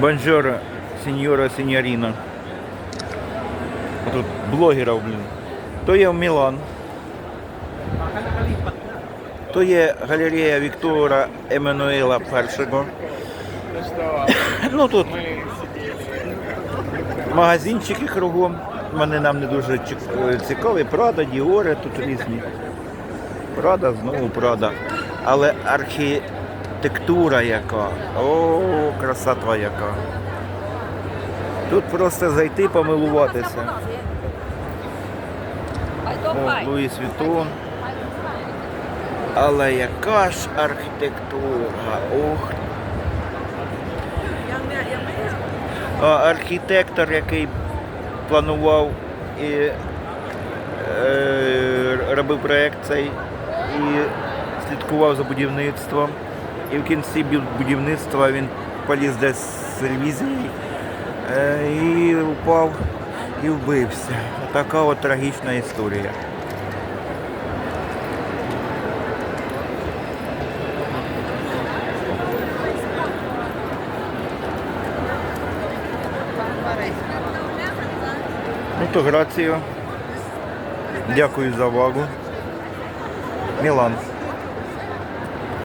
Бонжора, сеньора, сеньоріна. Тут блогерів, блін. То є в Мілан. То є галерея Віктора Еммануела І. Ну тут магазинчики кругом. Вони нам не дуже цікаві. Прада, Діори, тут різні. Прада, знову Прада. Але архітектура яка. О, красота яка. Тут просто зайти помилуватися. О, Луїс Вітон. Але яка ж архітектура? Ох. Архітектор, який планував і е, робив проєкт цей і слідкував за будівництвом. І в кінці будівництва він поліз десь з ревізії е, і упав і вбився. Така от трагічна історія. Ну то граціо. Дякую за увагу. Мілан.